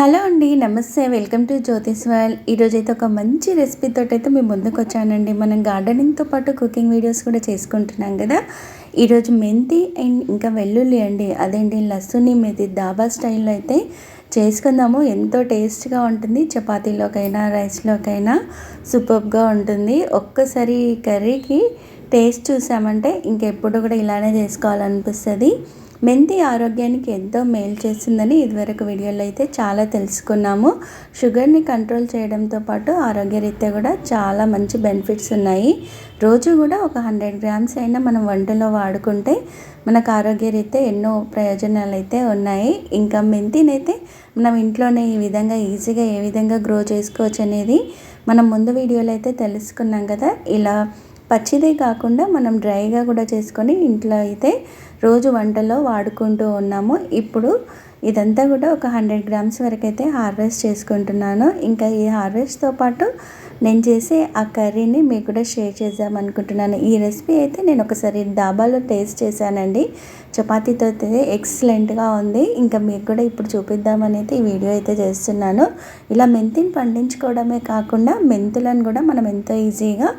Hello అండి నమస్తే. Welcome to Jyothish wall ఈరోజు అయితే ఒక మంచి రెసిపీతో అయితే మేము ముందుకు వచ్చానండి. మనం గార్డెనింగ్తో పాటు కుకింగ్ వీడియోస్ కూడా చేసుకుంటున్నాం కదా. ఈరోజు మెంతి అండ్ ఇంకా వెల్లుల్లి అండి. అదేంటి లస్సుని మెతి దాబా స్టైల్లో అయితే చేసుకుందాము. ఎంతో టేస్ట్గా ఉంటుంది. చపాతీలోకైనా రైస్లోకైనా సూపర్గా ఉంటుంది. ఒక్కసారి కర్రీకి టేస్ట్ చూసామంటే ఇంకెప్పుడు కూడా ఇలానే చేసుకోవాలనిపిస్తుంది. మెంతి ఆరోగ్యానికి ఎంతో మేలు చేస్తుందని ఇదివరకు వీడియోలో అయితే చాలా తెలుసుకున్నాము. షుగర్ని కంట్రోల్ చేయడంతో పాటు ఆరోగ్యరీత్యా కూడా చాలా మంచి బెనిఫిట్స్ ఉన్నాయి. రోజు కూడా ఒక హండ్రెడ్ గ్రామ్స్ అయినా మనం వంటలో వాడుకుంటే మనకు ఆరోగ్యరీత్యా ఎన్నో ప్రయోజనాలు అయితే ఉన్నాయి. ఇంకా మెంతినైతే మనం ఇంట్లోనే ఈ విధంగా ఈజీగా ఏ విధంగా గ్రో చేసుకోవచ్చు అనేది మనం ముందు వీడియోలో అయితే తెలుసుకున్నాం కదా. ఇలా పచ్చిదే కాకుండా మనం డ్రైగా కూడా చేసుకొని ఇంట్లో అయితే రోజు వంటలో వాడుకుంటూ ఉన్నాము. ఇప్పుడు ఇదంతా కూడా ఒక హండ్రెడ్ గ్రామ్స్ వరకు అయితే హార్వెస్ట్ చేసుకుంటున్నాను. ఇంకా ఈ హార్వెస్ట్తో పాటు నేను చేసే ఆ కర్రీని మీకు కూడా షేర్ చేద్దాం అనుకుంటున్నాను. ఈ రెసిపీ అయితే నేను ఒకసారి డాబాలో టేస్ట్ చేశానండి. చపాతీతో అయితే ఎక్సలెంట్గా ఉంది. ఇంకా మీకు కూడా ఇప్పుడు చూపిద్దామనైతే ఈ వీడియో అయితే చేస్తున్నాను. ఇలా మెంతిని పండించుకోవడమే కాకుండా మెంతులను కూడా మనం ఎంతో ఈజీగా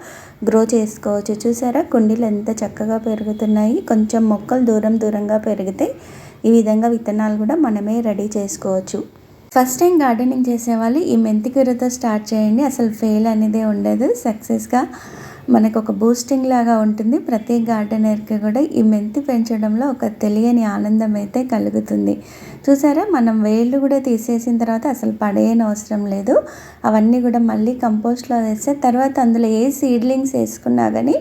గ్రో చేసుకోవచ్చు. చూసారా? కుండీలు ఎంత చక్కగా పెరుగుతున్నాయి. కొంచెం మొక్కలు దూరం దూరంగా పెరిగితే ఈ విధంగా విత్తనాలు కూడా మనమే రెడీ చేసుకోవచ్చు. ఫస్ట్ టైం గార్డెనింగ్ చేసేవాళ్ళు ఈ మెంతి కూరతో స్టార్ట్ చేయండి. అసలు ఫెయిల్ అనేదే ఉండదు. సక్సెస్గా మనకు ఒక బూస్టింగ్ లాగా ఉంటుంది. ప్రతి గార్డెనర్కి కూడా ఈ మెంతి పెంచడంలో ఒక తెలియని ఆనందం అయితే కలుగుతుంది. చూసారా? మనం వేళ్ళు కూడా తీసేసిన తర్వాత అసలు పడేయని అవసరం లేదు. అవన్నీ కూడా మళ్ళీ కంపోస్ట్లో వేస్తే తర్వాత అందులో ఏ సీడ్లింగ్స్ వేసుకున్నా కానీ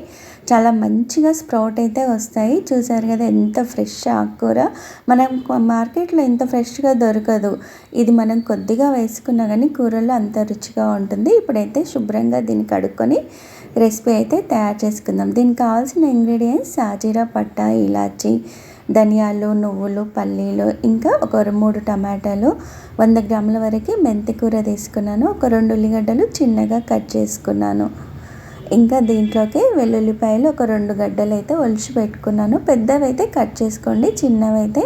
చాలా మంచిగా స్ప్రౌట్ అయితే వస్తాయి. చూసారు కదా ఎంత ఫ్రెష్ ఆకుకూర. మనం మార్కెట్లో ఎంత ఫ్రెష్గా దొరకదు. ఇది మనం కొద్దిగా వేసుకున్నా కానీ కూరలో అంత రుచిగా ఉంటుంది. ఇప్పుడైతే శుభ్రంగా దీన్ని కడుక్కొని రెసిపీ అయితే తయారు చేసుకుందాం. దీనికి కావాల్సిన ఇంగ్రీడియంట్స్ సాజీరా పట్ట ఇలాచి ధనియాలు నువ్వులు పల్లీలు ఇంకా ఒక మూడు టమాటాలు. వంద గ్రాముల వరకు మెంతికూర తీసుకున్నాను. ఒక రెండు ఉల్లిగడ్డలు చిన్నగా కట్ చేసుకున్నాను. ఇంకా దీంట్లోకి వెల్లుల్లిపాయలు ఒక రెండు గడ్డలు అయితే ఒలిచి పెట్టుకున్నాను. పెద్దవైతే కట్ చేసుకోండి చిన్నవి అయితే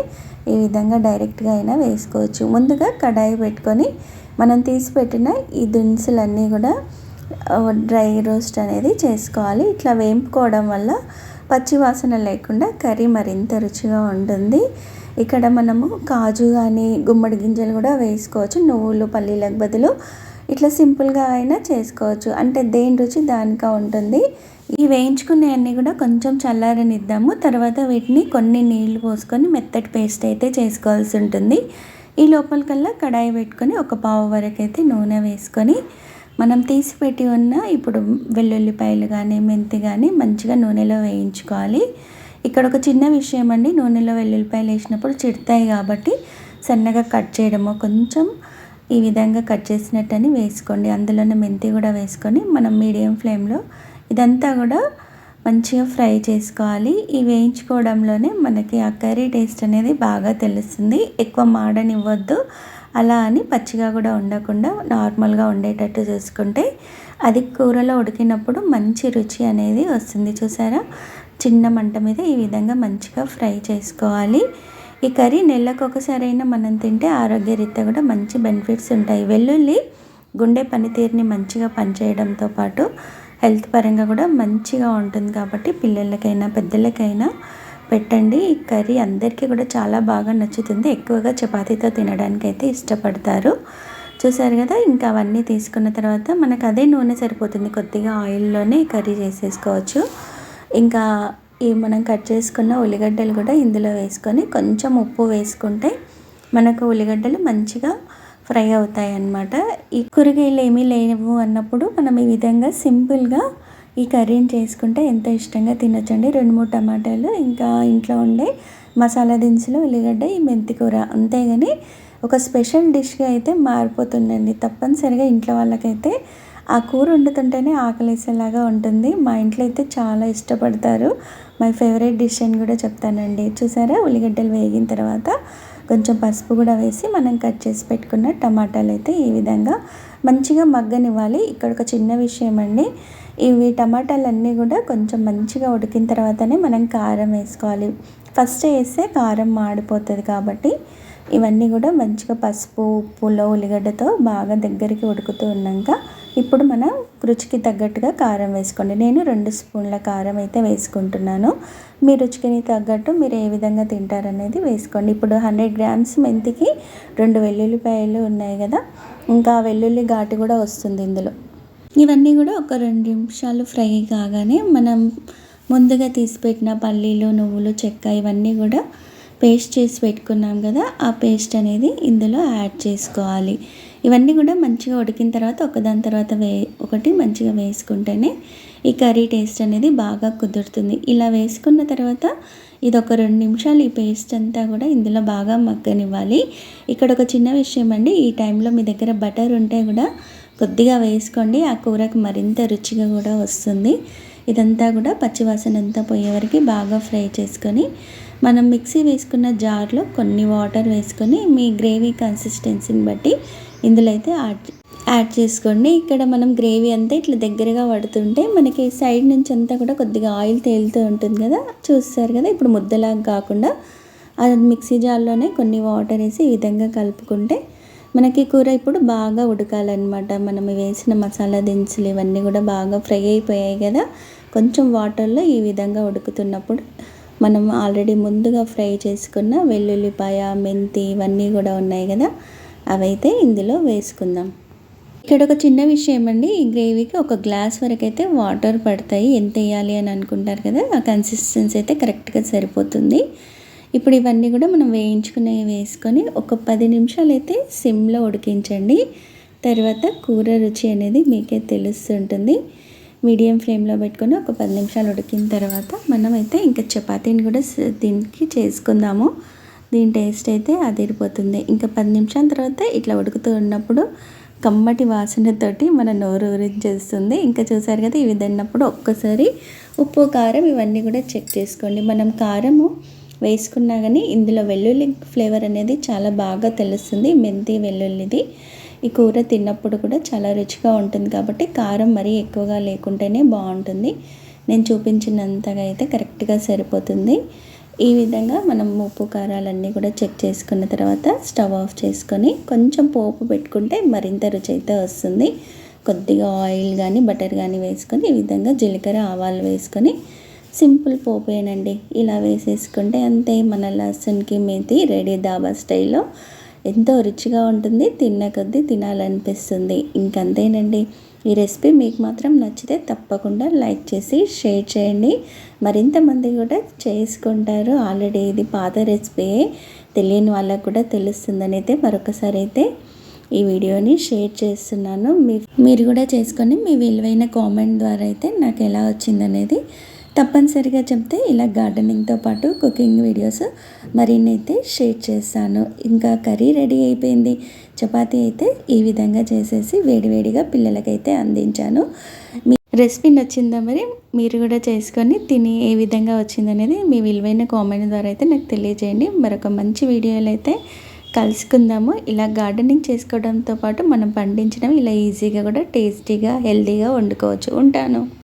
ఈ విధంగా డైరెక్ట్గా అయినా వేసుకోవచ్చు. ముందుగా కడాయి పెట్టుకొని మనం తీసి పెట్టిన ఈ దినుసులన్నీ కూడా డ్రై రోస్ట్ అనేది చేసుకోవాలి. ఇట్లా వేంపుకోవడం వల్ల పచ్చి వాసన లేకుండా కర్రీ మరింత రుచిగా ఉంటుంది. ఇక్కడ మనము కాజు కానీ గుమ్మడి గింజలు కూడా వేసుకోవచ్చు. నువ్వులు పల్లీలకు బదులు ఇట్లా సింపుల్గా అయినా చేసుకోవచ్చు. అంటే దేని రుచి దానికా ఉంటుంది. ఈ వేయించుకునే అన్నీ కూడా కొంచెం చల్లారనిద్దాము. తర్వాత వీటిని కొన్ని నీళ్ళు పోసుకొని మెత్తటి పేస్ట్ అయితే చేసుకోవాల్సి ఉంటుంది. ఈ లోపలికల్లా కడాయి పెట్టుకొని ఒక పావు వరకు అయితే నూనె వేసుకొని మనం తీసి పెట్టి ఉన్న ఇప్పుడు వెల్లుల్లిపాయలు కానీ మెంతి కానీ మంచిగా నూనెలో వేయించుకోవాలి. ఇక్కడ ఒక చిన్న విషయం అండి. నూనెలో వెల్లుల్లిపాయలు వేసినప్పుడు చిడతాయి కాబట్టి సన్నగా కట్ చేయడము. కొంచెం ఈ విధంగా కట్ చేసినట్టని వేసుకోండి. అందులోనే మెంతి కూడా వేసుకొని మనం మీడియం ఫ్లేమ్లో ఇదంతా కూడా మంచిగా ఫ్రై చేసుకోవాలి. ఈ వేయించుకోవడంలోనే మనకి ఆ కర్రీ టేస్ట్ అనేది బాగా తెలుస్తుంది. ఎక్కువ మాడనివ్వద్దు. అలా అని పచ్చిగా కూడా ఉండకుండా నార్మల్గా ఉండేటట్టు చూసుకుంటే అది కూరలో ఉడికినప్పుడు మంచి రుచి అనేది వస్తుంది. చూసారా? చిన్న మంట మీద ఈ విధంగా మంచిగా ఫ్రై చేసుకోవాలి. ఈ కర్రీ నెలకు ఒకసారైనా మనం తింటే ఆరోగ్యరీత్యా కూడా మంచి బెనిఫిట్స్ ఉంటాయి. వెల్లుల్లి గుండె పనితీరుని మంచిగా పనిచేయడంతో పాటు హెల్త్ పరంగా కూడా మంచిగా ఉంటుంది కాబట్టి పిల్లలకైనా పెద్దలకైనా పెట్టండి. ఈ కర్రీ అందరికీ కూడా చాలా బాగా నచ్చుతుంది. ఎక్కువగా చపాతీతో తినడానికి అయితే ఇష్టపడతారు. చూసారు కదా ఇంకా అవన్నీ తీసుకున్న తర్వాత మనకు అదే నూనె సరిపోతుంది. కొద్దిగా ఆయిల్లోనే కర్రీ చేసేసుకోవచ్చు. ఇంకా ఈ మనం కట్ చేసుకున్న ఉల్లిగడ్డలు కూడా ఇందులో వేసుకొని కొంచెం ఉప్పు వేసుకుంటే మనకు ఉల్లిగడ్డలు మంచిగా ఫ్రై అవుతాయి అన్నమాట ఈ కూరగాయలు ఏమీ లేవు అన్నప్పుడు మనం ఈ విధంగా సింపుల్గా ఈ కర్రీని చేసుకుంటే ఎంతో ఇష్టంగా తినొచ్చండి. రెండు మూడు టమాటాలు ఇంకా ఇంట్లో ఉండే మసాలా దినుసులు ఉల్లిగడ్డ ఈ మెంతి కూర. అంతేగాని ఒక స్పెషల్ డిష్గా అయితే మారిపోతుందండి. తప్పనిసరిగా ఇంట్లో వాళ్ళకైతే ఆ కూర వండుతుంటేనే ఆకలేసేలాగా ఉంటుంది. మా ఇంట్లో అయితే చాలా ఇష్టపడతారు. మై ఫేవరెట్ డిష్ అని కూడా చెప్తానండి. చూసారా? ఉల్లిగడ్డలు వేగిన తర్వాత కొంచెం పసుపు కూడా వేసి మనం కట్ చేసి పెట్టుకున్న టమాటాలు అయితే ఈ విధంగా మంచిగా మగ్గనివ్వాలి. ఇక్కడ ఒక చిన్న విషయం అండి. ఇవి టమాటాలన్నీ కూడా కొంచెం మంచిగా ఉడికిన తర్వాతనే మనం కారం వేసుకోవాలి. ఫస్ట్ వేస్తే కారం మాడిపోతుంది కాబట్టి ఇవన్నీ కూడా మంచిగా పసుపు ఉప్పులో ఉల్లిగడ్డతో బాగా దగ్గరికి ఉడుకుతూ ఉన్నాక ఇప్పుడు మనం రుచికి తగ్గట్టుగా కారం వేసుకోండి. నేను రెండు స్పూన్ల కారం అయితే వేసుకుంటున్నాను. మీ రుచికి తగ్గట్టు మీరు ఏ విధంగా తింటారనేది వేసుకోండి. ఇప్పుడు హండ్రెడ్ గ్రామ్స్ మెంతికి రెండు వెల్లుల్లిపాయలు ఉన్నాయి కదా. ఇంకా వెల్లుల్లి ఘాటు కూడా వస్తుంది ఇందులో. ఇవన్నీ కూడా ఒక రెండు నిమిషాలు ఫ్రై కాగానే మనం ముందుగా తీసిపెట్టిన పల్లీలు నువ్వులు చెక్క ఇవన్నీ కూడా పేస్ట్ చేసి పెట్టుకున్నాం కదా. ఆ పేస్ట్ అనేది ఇందులో యాడ్ చేసుకోవాలి. ఇవన్నీ కూడా మంచిగా ఉడికిన తర్వాత ఒకదాని తర్వాత వే ఒకటి మంచిగా వేసుకుంటేనే ఈ కర్రీ టేస్ట్ అనేది బాగా కుదురుతుంది. ఇలా వేసుకున్న తర్వాత ఇది ఒక రెండు నిమిషాలు ఈ పేస్ట్ అంతా కూడా ఇందులో బాగా మగ్గనివ్వాలి. ఇక్కడ ఒక చిన్న విషయం అండి ఈ టైంలో మీ దగ్గర బటర్ ఉంటే కూడా కొద్దిగా వేసుకోండి ఆ కూరకు మరింత రుచిగా కూడా వస్తుంది. ఇదంతా కూడా పచ్చివాసన అంతా పోయే వరకు బాగా ఫ్రై చేసుకొని మనం మిక్సీ వేసుకున్న జార్లో కొన్ని వాటర్ వేసుకొని మీ గ్రేవీ కన్సిస్టెన్సీని బట్టి ఇందులో అయితే యాడ్ యాడ్ చేసుకోండి. ఇక్కడ మనం గ్రేవీ అంతా ఇట్లా దగ్గరగా పడుతుంటే మనకి సైడ్ నుంచి అంతా కూడా కొద్దిగా ఆయిల్ తేలుతూ ఉంటుంది కదా? చూస్తారు కదా? ఇప్పుడు ముద్దలాగా కాకుండా అది మిక్సీ జార్లోనే కొన్ని వాటర్ వేసి ఈ విధంగా కలుపుకుంటే మనకి కూర ఇప్పుడు బాగా ఉడకాలన్నమాట. మనం వేసిన మసాలా దినుసులు ఇవన్నీ కూడా బాగా ఫ్రై అయిపోయాయి కదా? కొంచెం వాటర్లో ఈ విధంగా ఉడుకుతున్నప్పుడు మనం ఆల్రెడీ ముందుగా ఫ్రై చేసుకున్న వెల్లుల్లిపాయ మెంతి ఇవన్నీ కూడా ఉన్నాయి కదా? అవైతే ఇందులో వేసుకుందాం. ఇక్కడ ఒక చిన్న విషయం అండి. ఈ గ్రేవీకి ఒక గ్లాస్ వరకు అయితే వాటర్ పడతాయి. ఎంత వేయాలి అని అనుకుంటారు కదా ఆ కన్సిస్టెన్సీ అయితే కరెక్ట్గా సరిపోతుంది. ఇప్పుడు ఇవన్నీ కూడా మనం వేయించుకునేవి వేసుకొని ఒక పది నిమిషాలు అయితే సిమ్లో ఉడికించండి. తర్వాత కూర రుచి అనేది మీకే తెలుస్తుంటుంది. మీడియం ఫ్లేమ్లో పెట్టుకొని ఒక పది నిమిషాలు ఉడికిన తర్వాత మనమైతే ఇంకా చపాతీని కూడా దీనికి చేసుకుందాము. దీని టేస్ట్ అయితే అదిరిపోతుంది. ఇంకా పది నిమిషాల తర్వాత ఇట్లా ఉడుకుతూ ఉన్నప్పుడు కమ్మటి వాసనతోటి మన నోరు ఊరించేస్తుంది ఇంకా చూసారు కదా ఈ తిన్నప్పుడు ఒక్కసారి ఉప్పు కారం ఇవన్నీ కూడా చెక్ చేసుకోండి. మనం కారము వేసుకున్నా కానీ ఇందులో వెల్లుల్లి ఫ్లేవర్ అనేది చాలా బాగా తెలుస్తుంది. మెంతి వెల్లుల్లిది ఈ కూర తిన్నప్పుడు కూడా చాలా రుచిగా ఉంటుంది కాబట్టి కారం మరీ ఎక్కువగా లేకుంటేనే బాగుంటుంది. నేను చూపించినంతగా అయితే కరెక్ట్గా సరిపోతుంది. ఈ విధంగా మనం ఉప్పు కారాలన్నీ కూడా చెక్ చేసుకున్న తర్వాత స్టవ్ ఆఫ్ చేసుకొని కొంచెం పోపు పెట్టుకుంటే మరింత రుచి అయితే వస్తుంది. కొద్దిగా ఆయిల్ కానీ బటర్ కానీ వేసుకొని ఈ విధంగా జీలకర్ర ఆవాలు వేసుకొని సింపుల్ పోపేనండి. ఇలా వేసేసుకుంటే అంతే మన లసన్కి మేతి రెడీ దాబా స్టైల్లో ఎంతో రుచిగా ఉంటుంది తిన్న కొద్దీ తినాలనిపిస్తుంది. ఇంకంతేనండి. ఈ రెసిపీ మీకు మాత్రం నచ్చితే తప్పకుండా లైక్ చేసి షేర్ చేయండి. మరింత మంది కూడా చేసుకుంటారు. ఆల్రెడీ ఇది పాత రెసిపీ. తెలియని వాళ్ళకు కూడా తెలుస్తుందని అయితే మరొకసారి అయితే ఈ వీడియోని షేర్ చేస్తున్నాను. మీరు కూడా చేసుకొని మీ విలువైన కామెంట్ ద్వారా అయితే నాకు ఎలా వచ్చిందనేది తప్పనిసరిగా చెప్తే ఇలా గార్డెనింగ్తో పాటు కుకింగ్ వీడియోస్ మరిన్ని అయితే షేర్ చేస్తాను ఇంకా కర్రీ రెడీ అయిపోయింది. చపాతీ అయితే ఈ విధంగా చేసేసి వేడివేడిగా పిల్లలకైతే అందించాను. మీ రెసిపీ నచ్చిందా మరి మీరు కూడా చేసుకొని తిని ఏ విధంగా వచ్చిందనేది మీ విలువైన కామెంట్ ద్వారా అయితే నాకు తెలియజేయండి. మరొక మంచి వీడియోలు అయితే కలుసుకుందాము. ఇలా గార్డెనింగ్ చేసుకోవడంతో పాటు మనం పండించడం ఇలా ఈజీగా కూడా టేస్టీగా హెల్తీగా వండుకోవచ్చు. ఉంటాను.